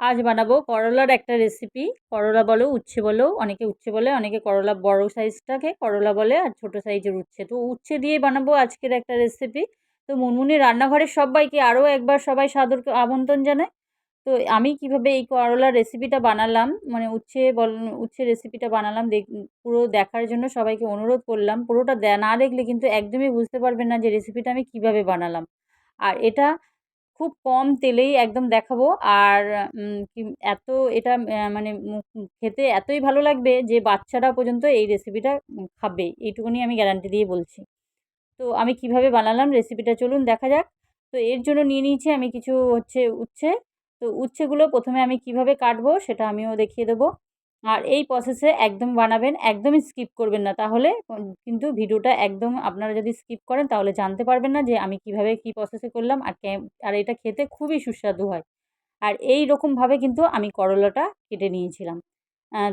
আজ বানাবো করলার একটা রেসিপি করলা বলো, উচ্ছে বলো, অনেকে উচ্ছে বলে, অনেকে করলা বড় সাইজটাকে করলা বলে আর ছোটো সাইজের উচ্ছে। তো উচ্ছে দিয়ে বানাবো আজকের একটা রেসিপি তো মুনমুনি রান্নাঘরের সবাইকে আরও একবার সবাই সাদর আমন্ত্রণ জানায় তো আমি কীভাবে এই করলার রেসিপিটা বানালাম মানে উচ্ছে বল, উচ্ছে রেসিপিটা বানালাম, দেখ, পুরো দেখার জন্য সবাইকে অনুরোধ করলাম। পুরোটা না দেখলে কিন্তু একদমই বুঝতে পারবেন না যে রেসিপিটা আমি কীভাবে বানালাম। আর এটা খুব কম তেলেই একদম দেখাবো। আর এত এটা মানে খেতে এতই ভালো লাগবে যে, বাচ্চারা পর্যন্ত এই রেসিপিটা খাবে। এইটুকুনি আমি গ্যারান্টি দিয়ে বলছি। তো আমি কীভাবে বানালাম রেসিপিটা চলুন দেখা যাক। তো এর জন্য নিয়ে নিয়েছি আমি কিছু হচ্ছে উচ্ছে। তো উচ্ছেগুলো প্রথমে আমি কীভাবে কাটবো সেটা আমিও দেখিয়ে দেবো। আর এই প্রসেসে একদম বানাবেন, একদমই স্কিপ করবেন না। তাহলে কিন্তু ভিডিওটা একদম আপনারা যদি স্কিপ করেন, তাহলে জানতে পারবেন না যে আমি কীভাবে কি প্রসেসে করলাম আর আর এটা খেতে খুবই সুস্বাদু হয়। আর এই রকমভাবে কিন্তু আমি করলাটা কেটে নিয়েছিলাম।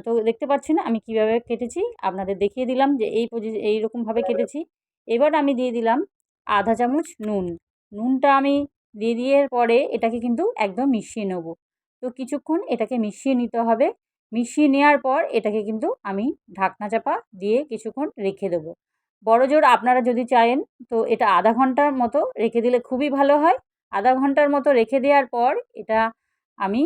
তো দেখতে পাচ্ছেন আমি কীভাবে কেটেছি, আপনাদের দেখিয়ে দিলাম যে এই এই রকমভাবে কেটেছি। এবার আমি দিয়ে দিলাম আধা চামচ নুন। নুনটা আমি দিয়ে দিয়ে পরে এটাকে কিন্তু একদম মিশিয়ে নেব। তো কিছুক্ষণ এটাকে মিশিয়ে নিতে হবে। মিশিয়ে নেওয়ার পর এটাকে কিন্তু আমি ঢাকনা চাপা দিয়ে কিছুক্ষণ রেখে দেবো। বড় জোর আপনারা যদি চায়েন, তো এটা আধা ঘণ্টার মতো রেখে দিলে খুবই ভালো হয়। আধা ঘণ্টার মতো রেখে দেওয়ার পর এটা আমি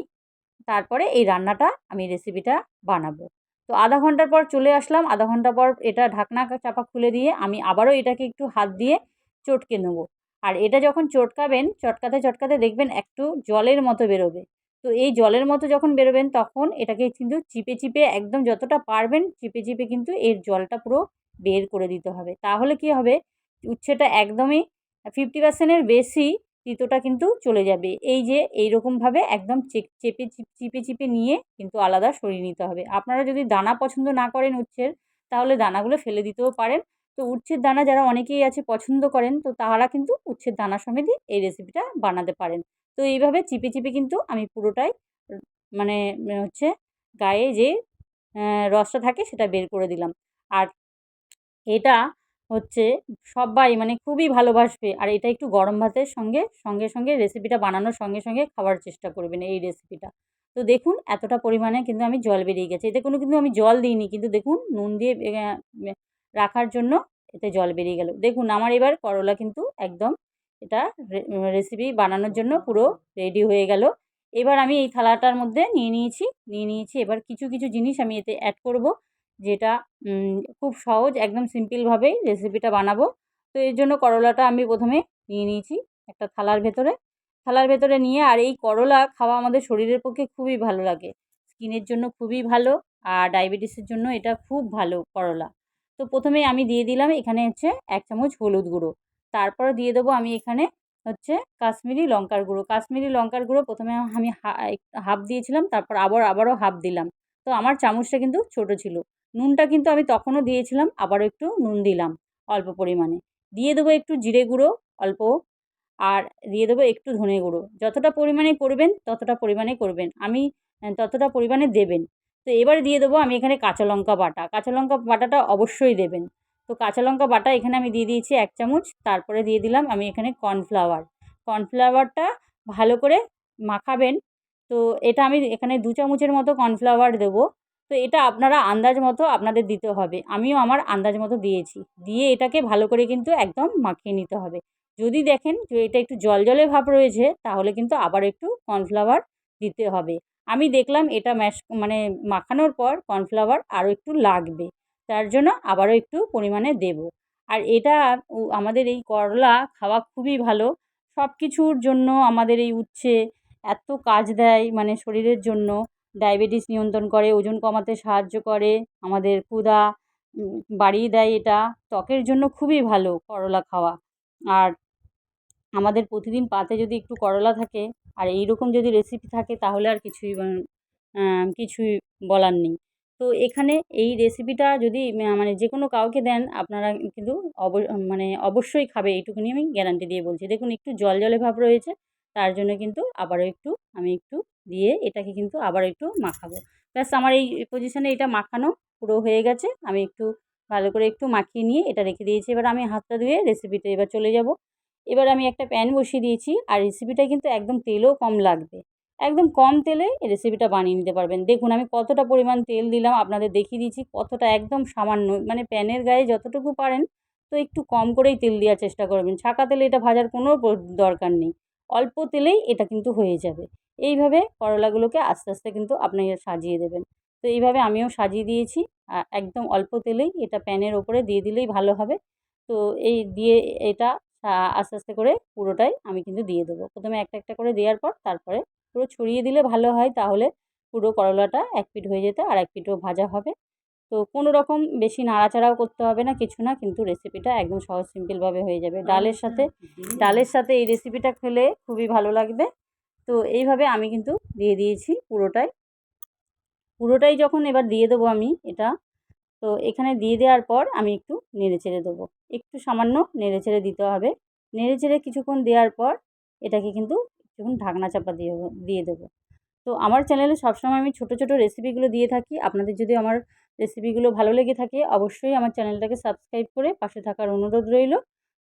তারপরে এই রান্নাটা, আমি রেসিপিটা বানাবো। তো আধা ঘণ্টার পর চলে আসলাম। আধা ঘণ্টা পর এটা ঢাকনা চাপা খুলে দিয়ে আমি আবারও এটাকে একটু হাত দিয়ে চটকে নেব। আর এটা যখন চটকাবেন, চটকাতে চটকাতে দেখবেন একটু জলের মতো বেরোবে। তো এই জলের মতো যখন বেরোবেন তখন এটাকে কিন্তু চিপে চিপে একদম যতটা পারবেন চিপে চিপে কিন্তু এর জলটা পুরো বের করে দিতে হবে। তাহলে কি হবে? উচ্ছেটা একদমই ফিফটি পার্সেন্টের বেশি তিতোটা কিন্তু চলে যাবে। এই যে এই রকমভাবে একদম চেপে চিপে চিপে নিয়ে কিন্তু আলাদা সরিয়ে নিতে হবে। আপনারা যদি দানা পছন্দ না করেন উচ্ছের, তাহলে দানাগুলো ফেলে দিতেও পারেন। তো উচ্ছের দানা যারা অনেকেই আছে পছন্দ করেন, তো তারা কিন্তু উচ্ছের দানা সমেতই এই রেসিপিটা বানাতে পারেন। তো এইভাবে চিপে চিপে কিন্তু আমি পুরোটাই মানে হচ্ছে গায়ে যে রসটা থাকে সেটা বের করে দিলাম। আর এটা হচ্ছে সবাই মানে খুবই ভালোবাসবে। আর এটা একটু গরম ভাতের সঙ্গে সঙ্গে সঙ্গে রেসিপিটা বানানোর সঙ্গে সঙ্গে খাওয়ার চেষ্টা করবেন এই রেসিপিটা তো দেখুন এতটা পরিমাণে কিন্তু আমি জল বেরিয়ে গেছে। এতে কোনো কিন্তু আমি জল দিইনি, কিন্তু দেখুন নুন দিয়ে রাখার জন্য এতে জল বেরিয়ে গেল। দেখুন আমার এবার করলা কিন্তু একদম এটা রেসিপি বানানোর জন্য পুরো রেডি হয়ে গেল। এবার আমি এই থালাটার মধ্যে নিয়ে নিয়েছি নিয়ে নিয়েছি। এবার কিছু কিছু জিনিস আমি এতে অ্যাড করব, যেটা খুব সহজ, একদম সিম্পলভাবেই রেসিপিটা বানাবো। তো এর জন্য করলাটা আমি প্রথমে নিয়ে নিয়েছি একটা থালার ভেতরে। থালার ভেতরে নিয়ে আর এই করলা খাওয়া আমাদের শরীরের পক্ষে খুবই ভালো লাগে। স্কিনের জন্য খুবই ভালো আর ডায়াবেটিসের জন্য এটা খুব ভালো করলা। তো প্রথমে আমি দিয়ে দিলাম, এখানে হচ্ছে এক চামচ হলুদ গুঁড়ো। তারপরে দিয়ে দেবো আমি এখানে হচ্ছে কাশ্মীরি লঙ্কার গুঁড়ো। কাশ্মীরি লঙ্কার গুঁড়ো প্রথমে আমি হাফ দিয়েছিলাম, তারপর আবার, আবারও হাফ দিলাম। তো আমার চামচটা কিন্তু ছোট ছিল। নুনটা কিন্তু আমি তখনও দিয়েছিলাম, আবারও একটু নুন দিলাম অল্প পরিমাণে। দিয়ে দেবো একটু জিরে গুঁড়ো অল্প, আর দিয়ে দেবো একটু ধনে গুঁড়ো। যতটা পরিমাণে করবেন, ততটা পরিমাণে করবেন। আমি ততটা পরিমাণে দেবেন। তো এবারে দিয়ে দেবো আমি এখানে কাঁচা লঙ্কা বাটা। কাঁচা লঙ্কা বাটাটা অবশ্যই দেবেন। তো কাঁচা লঙ্কা বাটা এখানে আমি দিয়ে দিয়েছি এক চামচ, তারপরে দিয়ে দিলাম আমি এখানে কর্নফ্লাওয়ার। কর্নফ্লাওয়ারটা ভালো করে মাখাবেন, তো এটা আমি এখানে দু চামচের মতো কর্নফ্লাওয়ার দেবো। তো এটা আপনারা আন্দাজ মতো আপনাদের দিতে হবে, আমিও আমার আন্দাজ মতো দিয়েছি। দিয়ে এটাকে ভালো করে কিন্তু একদম মাখিয়ে নিতে হবে। যদি দেখেন যে এটা একটু জল জলে ভাব রয়েছে, তাহলে কিন্তু আবার একটু কর্নফ্লাওয়ার দিতে হবে। আমি দেখলাম এটা ম্যাশ মানে মাখানোর পর কর্নফ্লাওয়ার আরও একটু লাগবে। তার জন্য আবারও একটু পরিমাণে দেব। আর এটা আমাদের এই করলা খাওয়া খুবই ভালো। সব কিছুর জন্য আমাদের এই উচ্ছে এত কাজ দেয় মানে শরীরের জন্য। ডায়াবেটিস নিয়ন্ত্রণ করে, ওজন কমাতে সাহায্য করে, আমাদের ক্ষুধা বাড়িয়ে দেয় এটা। ত্বকের জন্য খুবই ভালো করলা খাওয়া। আর আমাদের প্রতিদিন পাতে যদি একটু করলা থাকে, আর এইরকম যদি রেসিপি থাকে, তাহলে আর কিছুই কিছুই বলার নেই। তো এখানে এই রেসিপিটা যদি মানে যে কোনো কাউকে দেন, আপনারা কিন্তু অব মানে অবশ্যই খাবে, এইটুকুনি আমি গ্যারান্টি দিয়ে বলছি। দেখুন, একটু জল জলে ভাব রয়েছে, তার জন্য কিন্তু আবারও একটু, আমি একটু দিয়ে এটাকে কিন্তু আবার একটু মাখাবো। ব্যাস, আমার এই পজিশানে এটা মাখানো পুরো হয়ে গেছে। আমি একটু ভালো করে একটু মাখিয়ে নিয়ে এটা রেখে দিয়েছি। এবার আমি হাতটা ধুয়ে রেসিপিতে এবার চলে যাব। এবার আমি একটা প্যান বসিয়ে দিয়েছি, আর রেসিপিটা কিন্তু একদম তেলও কম লাগবে। একদম কম তেলে এই রেসিপিটা বানিয়ে নিতে পারবেন। দেখুন, আমি কতটা পরিমাণ তেল দিলাম, আপনাদের দেখিয়ে দিচ্ছি কতটা একদম সামান্য মানে প্যানের গায়ে যতটুকু পারেন, তো একটু কম করেই তেল দেওয়ার চেষ্টা করবেন। ছাকা তেলে এটা ভাজার কোনো দরকার নেই। অল্প তেলেই এটা কিন্তু হয়ে যাবে। এইভাবে করলাগুলোকে আস্তে আস্তে কিন্তু আপনারা সাজিয়ে দেবেন। তো এইভাবে আমিও সাজিয়ে দিয়েছি। একদম অল্প তেলেই এটা প্যানের ওপরে দিয়ে দিলেই ভালো হবে। তো এই দিয়ে এটা আস্তে আস্তে করে পুরোটাই আমি কিন্তু দিয়ে দেবো। প্রথমে একটা একটা করে দেওয়ার পর তারপরে পুরো ছড়িয়ে দিলে ভালো হয় তাহলে পুরো করলাটা এক পিঠ হয়ে যেতে আর এক পিঠও ভাজা হবে। তো কোনো রকম বেশি নাড়াচাড়াও করতে হবে না কিছু না কিন্তু রেসিপিটা একদম সহজ সিম্পলভাবে হয়ে যাবে। ডালের সাথে ডালের সাথে এই রেসিপিটা খেলে খুবই ভালো লাগবে। তো এইভাবে আমি কিন্তু দিয়ে দিয়েছি পুরোটাই। পুরোটাই যখন এবার দিয়ে দেবো আমি এটা তো এখানে দিয়ে দেওয়ার পর আমি একটু নেড়ে চেড়ে দেবো। একটু সামান্য নেড়ে চেড়ে দিতে হবে। নেড়ে চেড়ে কিছুক্ষণ দেওয়ার পর এটাকে কিন্তু কিছুক্ষণ ঢাকনা চাপা দিয়ে দিয়ে দেবো। তো আমার চ্যানেলে সবসময় আমি ছোটো ছোটো রেসিপিগুলো দিয়ে থাকি। আপনাদের যদি আমার রেসিপিগুলো ভালো লেগে থাকে, অবশ্যই আমার চ্যানেলটাকে সাবস্ক্রাইব করে পাশে থাকার অনুরোধ রইল।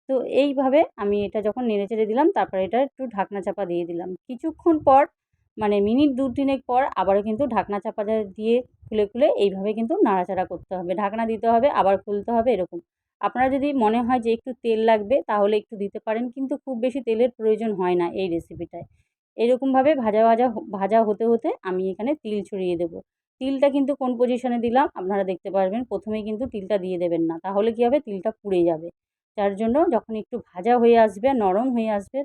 তো এইভাবে আমি এটা যখন নেড়ে চেড়ে দিলাম, তারপর এটা একটু ঢাকনা চাপা দিয়ে দিলাম। কিছুক্ষণ পর মানে মিনিট দু তিনেক পর, আবারও কিন্তু ঢাকনা চাপা দিয়ে, খুলে খুলে এইভাবে কিন্তু নাড়াচাড়া করতে হবে। ঢাকনা দিতে হবে, আবার খুলতে হবে, এরকম। আপনারা যদি মনে হয় যে একটু তেল লাগবে, তাহলে একটু দিতে পারেন। কিন্তু খুব বেশি তেলের প্রয়োজন হয় না এই রেসিপিটায় এরকমভাবে ভাজা ভাজা ভাজা হতে হতে আমি এখানে তিল ছড়িয়ে দেবো। তিলটা কিন্তু কোন পজিশনে দিলাম আপনারা দেখতে পারবেন। প্রথমেই কিন্তু তিলটা দিয়ে দেবেন না। তাহলে কী হবে? তিলটা পুড়ে যাবে। যার জন্য যখন একটু ভাজা হয়ে আসবে, নরম হয়ে আসবে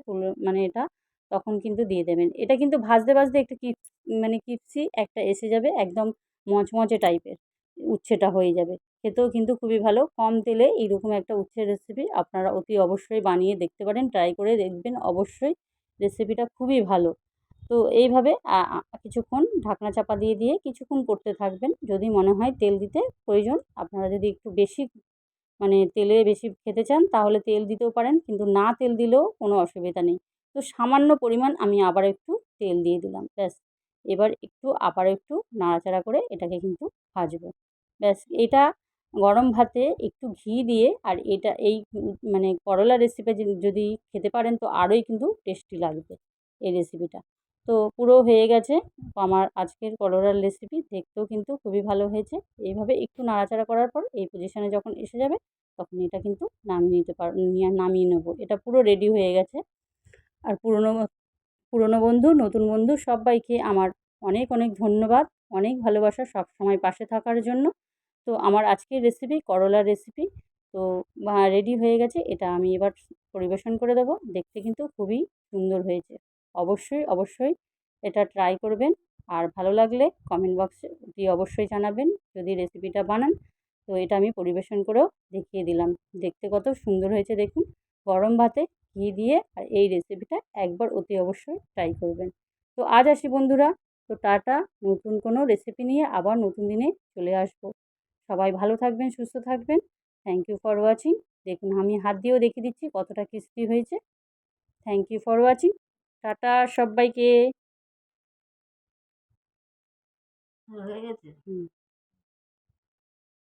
মানে এটা, তখন কিন্তু দিয়ে দেবেন। এটা কিন্তু ভাজতে ভাজতে একটু কিপ মানে কিপসি একটা এসে যাবে, একদম মচমচে টাইপের উচ্ছেটা হয়ে যাবে। খেতেও কিন্তু খুবই ভালো। কম তেলে এইরকম একটা উচ্ছের রেসিপি আপনারা অতি অবশ্যই বানিয়ে দেখতে পারেন ট্রাই করে দেখবেন অবশ্যই রেসিপিটা খুবই ভালো। তো এইভাবে কিছুক্ষণ ঢাকনা চাপা দিয়ে দিয়ে কিছুক্ষণ করতে থাকবেন। যদি মনে হয় তেল দিতে প্রয়োজন, আপনারা যদি একটু বেশি মানে তেলে বেশি খেতে চান তাহলে তেল দিতেও পারেন, কিন্তু না তেল দিলেও কোনো অসুবিধা নেই। তো সামান্য পরিমাণ আমি আবার একটু তেল দিয়ে দিলাম, ব্যাস। এবার একটু আবার একটু নাড়াচাড়া করে এটাকে কিন্তু ভাজবো। ব্যাস, এটা গরম ভাতে একটু ঘি দিয়ে আর এটা এই মানে করলা রেসিপি যদি খেতে পারেন তো আরোই কিন্তু টেস্টি লাগবে এই রেসিপিটা তো পুরো হয়ে গেছে। আমার আজকের করলার রেসিপি দেখতেও কিন্তু খুবই ভালো হয়েছে। এইভাবে একটু নাড়াচাড়া করার পর এই পজিশানে যখন এসে যাবে তখন এটা কিন্তু নামিয়ে নিতে পার নামিয়ে নেব। এটা পুরো রেডি হয়ে গেছে। আর পুরনো পুরনো বন্ধু, নতুন বন্ধু সবাইকে আমার অনেক অনেক ধন্যবাদ। অনেক ভালোবাসা সব সময় পাশে থাকার জন্য। তো আমার আজকের রেসিপি করলার রেসিপি তো রেডি হয়ে গেছে, এটা আমি এবার পরিবেশন করে দেবো। দেখতে কিন্তু খুবই সুন্দর হয়েছে। অবশ্যই অবশ্যই এটা ট্রাই করবেন। আর ভালো লাগলে কমেন্ট বক্সে দিয়ে অবশ্যই জানাবেন, যদি রেসিপিটা বানান। তো এটা আমি পরিবেশন করেও দেখিয়ে দিলাম। দেখতে কত সুন্দর হয়েছে দেখুন। গরম ভাতে ঘি দিয়ে আর এই রেসিপিটা একবার অতি অবশ্যই ট্রাই করবেন। তো আজ আসি বন্ধুরা। তো টাটা। নতুন কোনো রেসিপি নিয়ে আবার নতুন দিনে চলে আসব। সবাই ভালো থাকবেন সুস্থ থাকবেন। থ্যাংক ইউ ফর ওয়াচিং দেখুন আমি হাত দিয়েও দেখিয়ে দিচ্ছি কতটা কিস্তি হয়েছে। Thank you for watching tata সবাইকে। হয়ে গেছে। হুম।